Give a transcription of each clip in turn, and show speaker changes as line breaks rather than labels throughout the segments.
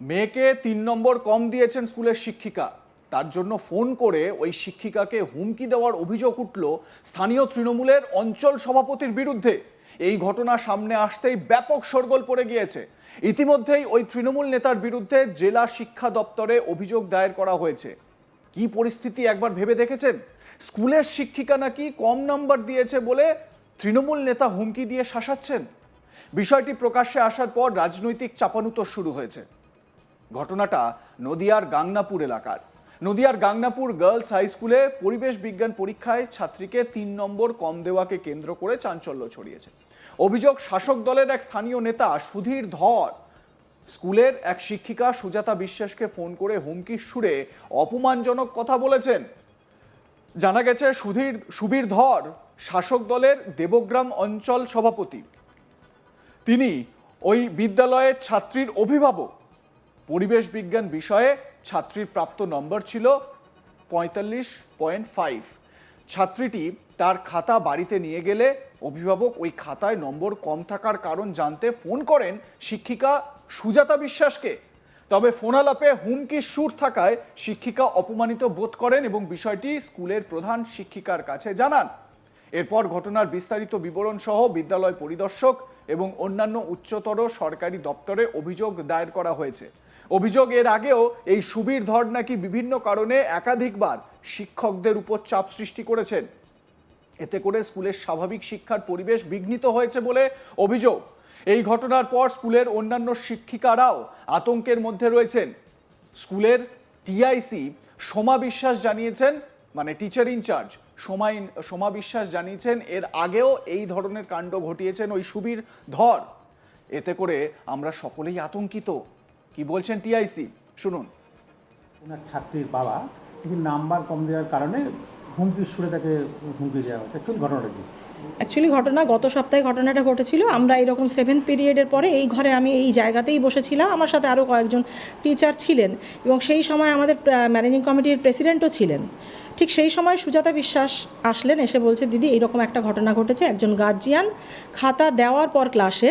মেয়েকে তিন নম্বর কম দিয়েছেন স্কুলের শিক্ষিকা। তার জন্য ফোন করে ওই শিক্ষিকাকে হুমকি দেওয়ার অভিযোগ উঠল স্থানীয় তৃণমূলের অঞ্চল সভাপতির বিরুদ্ধে। এই ঘটনা সামনে আসতেই ব্যাপক শোরগোল পড়ে গিয়েছে। ইতিমধ্যেই ওই তৃণমূল নেতার বিরুদ্ধে জেলা শিক্ষা দপ্তরে অভিযোগ দায়ের করা হয়েছে। কি পরিস্থিতি একবার ভেবে দেখেছেন? স্কুলের শিক্ষিকা নাকি কম নাম্বার দিয়েছে বলে তৃণমূল নেতা হুমকি দিয়ে শাসাচ্ছেন? বিষয়টি প্রকাশ্যে আসার পর রাজনৈতিক চাপানুতর শুরু হয়েছে। ঘটনাটা নদিয়ার গাংনাপুর এলাকার। নদিয়ার গাংনাপুর গার্লস হাই স্কুলে পরিবেশ বিজ্ঞান পরীক্ষায় ছাত্রীকে তিন নম্বর কম দেওয়াকে কেন্দ্র করে চাঞ্চল্য ছড়িয়েছে। অভিযোগ, শাসক দলের এক স্থানীয় নেতা সুধীর ধর স্কুলের এক শিক্ষিকা সুজাতা বিশ্বাসকে ফোন করে হুমকির সুরে অপমানজনক কথা বলেছেন। জানা গেছে, সুধীর, সুবীর ধর শাসক দলের দেবগ্রাম অঞ্চল সভাপতি। তিনি ওই বিদ্যালয়ের ছাত্রীর অভিভাবক। পরিবেশ বিজ্ঞান বিষয়ে ছাত্রীর প্রাপ্ত নম্বর ছিল পঁয়তাল্লিশ পয়েন্ট ফাইভ। ছাত্রীটি তার খাতা বাড়িতে নিয়ে গেলে অভিভাবক ওই খাতায় নম্বর কম থাকার কারণ জানতে ফোন করেন শিক্ষিকা সুজাতা বিশ্বাসকে। তবে ফোনালাপে হুমকির সুর থাকায় শিক্ষিকা অপমানিত বোধ করেন এবং বিষয়টি স্কুলের প্রধান শিক্ষিকার কাছে জানান। এরপর ঘটনার বিস্তারিত বিবরণ সহ বিদ্যালয় পরিদর্শক এবং অন্যান্য উচ্চতর সরকারি দপ্তরে অভিযোগ দায়ের করা হয়েছে। অভিযোগ এর আগেও এই সুবীর ধর নাকি বিভিন্ন কারণে একাধিকবার শিক্ষকদের উপর চাপ সৃষ্টি করেছেন। এতে করে স্কুলের স্বাভাবিক শিক্ষার পরিবেশ বিঘ্নিত হয়েছে বলে অভিযোগ। এই ঘটনার পর স্কুলের অন্যান্য শিক্ষিকারাও আতঙ্কের মধ্যে রয়েছেন। স্কুলের টিআইসি সোমা বিশ্বাস জানিয়েছেন মানে teacher in charge Soma in- Soma Biswas জানিয়েছেন, এর আগেও এই ধরনের কাণ্ড ঘটিয়েছেন ওই সুবীর ধর। এতে করে আমরা সকলেই আতঙ্কিত। কি বলছেন টিআইসি? শুনুন।
ওনার ছাত্রীর বাবা কিন্তু নাম্বার কম দেওয়ার কারণে হুমকির সুরে তাকে হুমকি দেওয়া হচ্ছে অ্যাকচুয়ালি ঘটনাটা কি?
অ্যাকচুয়ালি ঘটনা গত সপ্তাহে ঘটনাটা ঘটেছিল। আমরা এরকম সেভেন্থ পিরিয়ডের পরে এই ঘরে আমি এই জায়গাতেই বসেছিলাম। আমার সাথে আরও কয়েকজন টিচার ছিলেন এবং সেই সময় আমাদের ম্যানেজিং কমিটির প্রেসিডেন্টও ছিলেন। ঠিক সেই সময় সুজাতা বিশ্বাস আসলেন এসে বলছে দিদি এইরকম একটা ঘটনা ঘটেছে। একজন গার্জিয়ান খাতা দেওয়ার পর ক্লাসে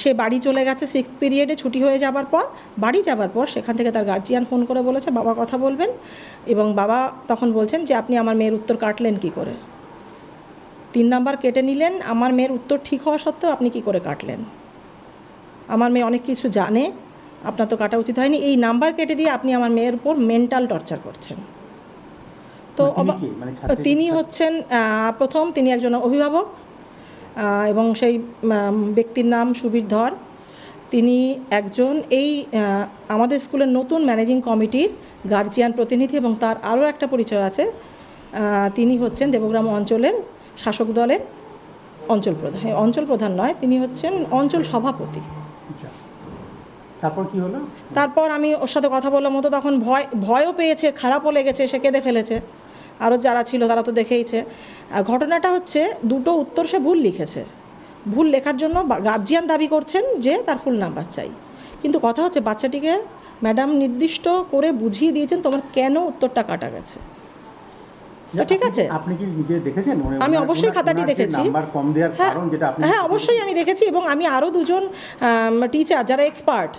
সে বাড়ি চলে গেছে সিক্স পিরিয়ডে ছুটি হয়ে যাবার পর বাড়ি যাবার পর সেখান থেকে তার গার্জিয়ান ফোন করে বলেছে বাবা কথা বলবেন? এবং বাবা তখন বলছেন যে আপনি আমার মেয়ের উত্তর কাটলেন কি করে? তিন নাম্বার কেটে নিলেন আমার মেয়ের উত্তর ঠিক হওয়া সত্ত্বেও আপনি কি করে কাটলেন? আমার মেয়ে অনেক কিছু জানে আপনার তো কাটা উচিত হয়নি। এই নাম্বার কেটে দিয়ে আপনি আমার মেয়ের উপর মেন্টাল টর্চার করছেন। তো
মানে তিনি? মানে
হচ্ছেন প্রথম তিনি একজন অভিভাবক এবং সেই ব্যক্তির নাম সুবীর ধর তিনি একজন এই আমাদের স্কুলের নতুন ম্যানেজিং কমিটির গার্জিয়ান প্রতিনিধি এবং তার আরও একটা পরিচয় আছে। তিনি হচ্ছেন দেবগ্রাম অঞ্চলের শাসক দলের অঞ্চল প্রধান হ্যাঁ, অঞ্চল প্রধান নয় তিনি হচ্ছেন অঞ্চল সভাপতি।
আচ্ছা তারপর কি হলো?
তারপর আমি ওর সাথে কথা বললাম মতো তখন ভয় ভয়ও পেয়েছে খারাপও লেগেছে সে কেঁদে ফেলেছে। আরও যারা ছিল তারা তো দেখেইছে। ঘটনাটা হচ্ছে দুটো উত্তর সে ভুল লিখেছে। ভুল লেখার জন্য গার্জিয়ান দাবি করছেন যে তার ফুল নাম্বার চাই। কিন্তু কথা হচ্ছে বাচ্চাটিকে ম্যাডাম নির্দিষ্ট করে বুঝিয়ে দিয়েছেন তোমার কেন উত্তরটা কাটা গেছে। তো ঠিক আছে।
আপনি কি নিজে দেখেছেন?
আমি অবশ্যই খাতাটি দেখেছি।
নাম্বার কম দেওয়ার
হ্যাঁ
কারণ যেটা আপনি
হ্যাঁ অবশ্যই আমি দেখেছি এবং আমি আরও দুজন টিচার যারা এক্সপার্ট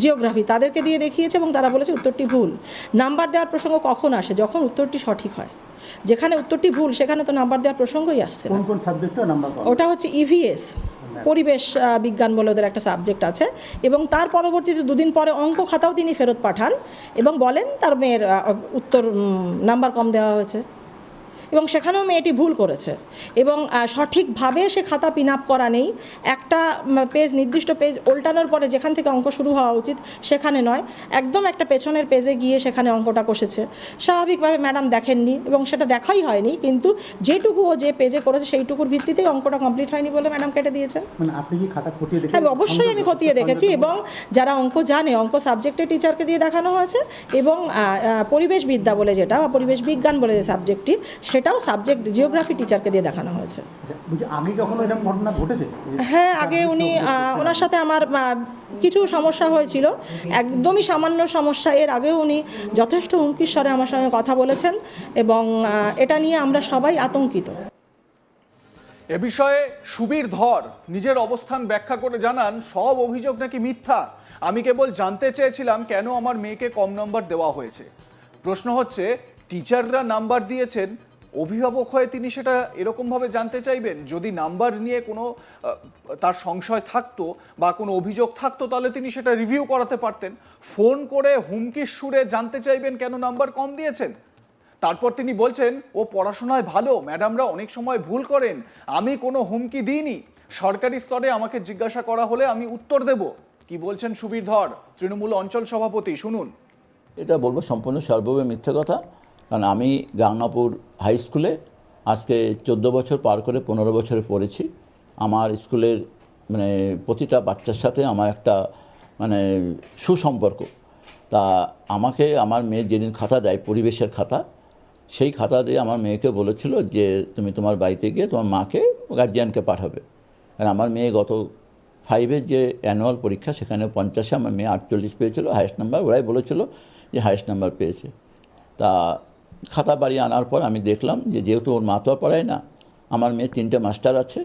জিওগ্রাফি তাদেরকে দিয়ে দেখিয়েছে এবং তারা বলেছে উত্তরটি ভুল। নাম্বার দেওয়ার প্রসঙ্গ কখন আসে? যখন উত্তরটি সঠিক হয়। যেখানে উত্তরটি ভুল সেখানে তো নাম্বার দেওয়ার প্রসঙ্গই আসছে না।
কোন কোন সাবজেক্টে নাম্বার
ওটা হচ্ছে ইভিএস পরিবেশ আহ, বিজ্ঞান বলে ওদের একটা সাবজেক্ট আছে। এবং তার পরবর্তীতে দুদিন পরে অঙ্ক খাতাও তিনি ফেরত পাঠান এবং বলেন তার মেয়ের উত্তর নাম্বার কম দেওয়া হয়েছে। এবং সেখানেও মেয়েটি ভুল করেছে। এবং সঠিকভাবে সে খাতা পিন আপ করা নেই। একটা পেজ নির্দিষ্ট পেজ উল্টানোর পরে যেখান থেকে অঙ্ক শুরু হওয়া উচিত সেখানে নয়। একদম একটা পেছনের পেজে গিয়ে সেখানে অঙ্কটা কষেছে। স্বাভাবিকভাবে ম্যাডাম দেখেননি এবং সেটা দেখাই হয়নি কিন্তু যেটুকু ও যে পেজে করেছে সেইটুকুর ভিত্তিতেই অঙ্কটা কমপ্লিট হয়নি বলে ম্যাডাম কেটে দিয়েছেন
মানে আপনি কি খাতা খতিয়ে দেখে
হ্যাঁ অবশ্যই আমি খতিয়ে দেখেছি এবং যারা অঙ্ক জানে অঙ্ক সাবজেক্টের টিচারকে দিয়ে দেখানো হয়েছে এবং আহ, আহ, পরিবেশ বিদ্যা বলে যেটা বা পরিবেশ বিজ্ঞান বলে যে সাবজেক্টটি সেটাও সাবজেক্ট জিওগ্রাফি টিচারকে দিয়ে দেখানো হয়েছে।
আচ্ছা, আগে কখনো এরকম ঘটনা ঘটেছে?
হ্যাঁ আগে উনি ওনার সাথে আমার কিছু সমস্যা হয়েছিল। একদমই সামান্য সমস্যা। এর আগেও উনি যথেষ্ট হুমকির স্বরে আমার সঙ্গে কথা বলেছেন এবং এটা নিয়ে আমরা সবাই আতঙ্কিত।
এ বিষয়ে সুবীর ধর নিজের অবস্থান ব্যাখ্যা করে জানান সব অভিযোগ নাকি মিথ্যা? আমি কেবল জানতে চেয়েছিলাম কেন আমার মেয়েকে কম নম্বর দেওয়া হয়েছে। প্রশ্ন হচ্ছে টিচাররা নাম্বার দিয়েছেন অভিভাবক হয়ে তিনি সেটা এরকমভাবে জানতে চাইবেন? যদি নাম্বার নিয়ে কোনো তার সংশয় থাকতো বা কোনো অভিযোগ থাকতো, তাহলে তিনি সেটা রিভিউ করাতে পারতেন। ফোন করে হুমকির সুরে জানতে চাইবেন কেন নাম্বার কম দিয়েছেন? তারপর তিনি বলছেন, ও পড়াশোনায় ভালো, ম্যাডামরা অনেক সময় ভুল করেন, আমি কোনো হুমকি দিইনি। সরকারি স্তরে আমাকে জিজ্ঞাসা করা হলে আমি উত্তর দেব। কি বলছেন সুবীর ধর তৃণমূল অঞ্চল সভাপতি? শুনুন।
এটা বলব সম্পূর্ণ সর্ববে মিথ্যে কথা। কারণ আমি গাংনাপুর হাই স্কুলে আজকে চোদ্দ বছর পার করে পনেরো বছরে পড়েছি। আমার স্কুলের মানে প্রতিটা বাচ্চার সাথে আমার একটা মানে সুসম্পর্ক। তা আমাকে আমার মেয়ে যেদিন খাতা দেয়, পরিবেশের খাতা, সেই খাতা দিয়ে আমার মেয়েকে বলেছিল যে, তুমি তোমার বাড়িতে গিয়ে তোমার মাকে গার্জিয়ানকে পাঠাবে। কারণ আমার মেয়ে গত ফাইভের যে অ্যানুয়াল পরীক্ষা, সেখানে পঞ্চাশে আমার মেয়ে আটচল্লিশ পেয়েছিল হায়েস্ট নাম্বার ওরাই বলেছিল যে হায়েস্ট নাম্বার পেয়েছে। তা খাতা বাড়ি আনার পর আমি দেখলাম যে যেহেতু ওর মা তো আর পড়ায় না, আমার মেয়ে তিনটে মাস্টার আছে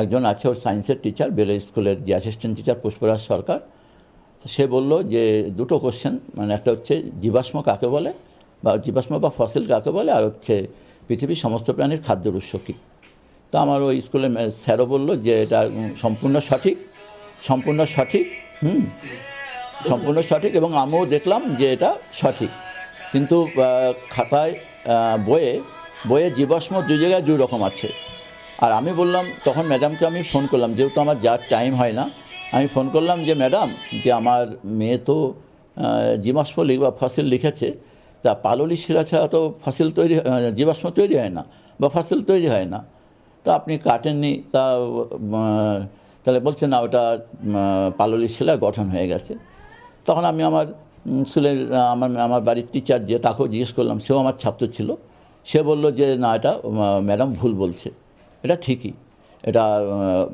একজন আছে ওর সায়েন্সের টিচার বেলে স্কুলের যে অ্যাসিস্ট্যান্ট টিচার পুষ্পরাজ সরকার। সে বলল যে দুটো কোশ্চেন মানে একটা হচ্ছে জীবাশ্ম কাকে বলে বা জীবাশ্ম বা ফসিল কাকে বলে, আর হচ্ছে পৃথিবীর সমস্ত প্রাণীর খাদ্যের উৎস কী। তো আমার ওই স্কুলে স্যারও বলল যে এটা সম্পূর্ণ সঠিক সম্পূর্ণ সঠিক, হুম, সম্পূর্ণ সঠিক এবং আমিও দেখলাম যে এটা সঠিক। কিন্তু খাতায় বইয়ে বইয়ে জীবাশ্ম দুই জায়গায় দুই রকম আছে। আর আমি বললাম, তখন ম্যাডামকে আমি ফোন করলাম, যেহেতু আমার যার টাইম হয় না, আমি ফোন করলাম যে, ম্যাডাম, যে আমার মেয়ে তো জীবাশ্ম লিখ বা ফসিল লিখেছে, তা পাললি শিরা ছাড়া তো ফসিল তৈরি জীবাশ্ম তৈরি হয় না, বা ফসিল তৈরি হয় না। তা আপনি কাটেননি, তা তাহলে বলছেন না, ওটা পাললি শিলার গঠন হয়ে গেছে। তখন আমি আমার স্কুলের আমার আমার বাড়ির টিচার যে তাকেও জিজ্ঞেস করলাম, সেও আমার ছাত্র ছিল। সে বলল যে, না, এটা ম্যাডাম ভুল বলছে। এটা ঠিকই। এটা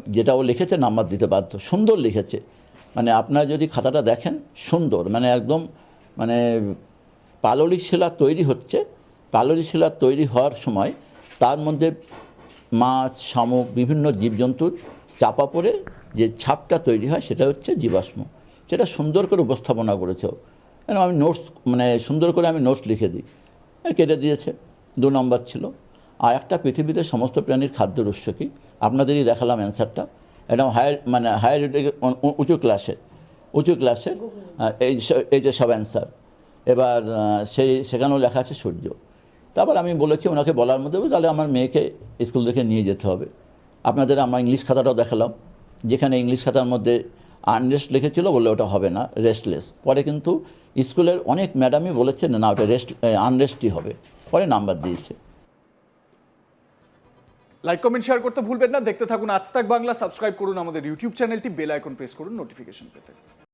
যেটা ও লিখেছে নাম্বার দিতে বাধ্য। সুন্দর লিখেছে। মানে আপনারা যদি খাতাটা দেখেন, সুন্দর। মানে একদম মানে পাললি শিলা তৈরি হচ্ছে। পাললি শিলা তৈরি হওয়ার সময় তার মধ্যে মাছ, শামুক, বিভিন্ন জীবজন্তুর চাপা পড়ে যে ছাপটা তৈরি হয়, সেটা হচ্ছে জীবাশ্ম। সেটা সুন্দর করে উপস্থাপনা করেছে। কেন আমি নোটস মানে সুন্দর করে আমি নোটস লিখে দিই। কেটে দিয়েছে, দু নম্বর ছিল। আর একটা পৃথিবীতে সমস্ত প্রাণীর খাদ্যের উৎস কী? আপনাদেরই দেখালাম অ্যান্সারটা এটা হায়ার মানে হায়ার উঁচু ক্লাসে উঁচু ক্লাসে এই এই যে সব অ্যান্সার এবার সেই, সেখানেও লেখা আছে সূর্য। তারপর আমি বলেছি ওনাকে বলার মধ্যে তাহলে আমার মেয়েকে স্কুল থেকে নিয়ে যেতে হবে। আপনাদের আমার ইংলিশ খাতাটাও দেখালাম, যেখানে ইংলিশ খাতার মধ্যে আনরেস্ট লিখেছিল বলে ওটা হবে না রেস্টলেস পরে কিন্তু স্কুলের অনেক ম্যাডামই বলেছেন, না, ওটা রেস্ট আনরেস্টই হবে। পরে নাম্বার দিয়েছে।
লাইক কমেন্ট শেয়ার করতে ভুলবেন না। দেখতে থাকুন আজ তাক বাংলা সাবস্ক্রাইব করুন আমাদের ইউটিউব চ্যানেলটি বেল আইকন প্রেস করুন নোটিফিকেশন পেতে।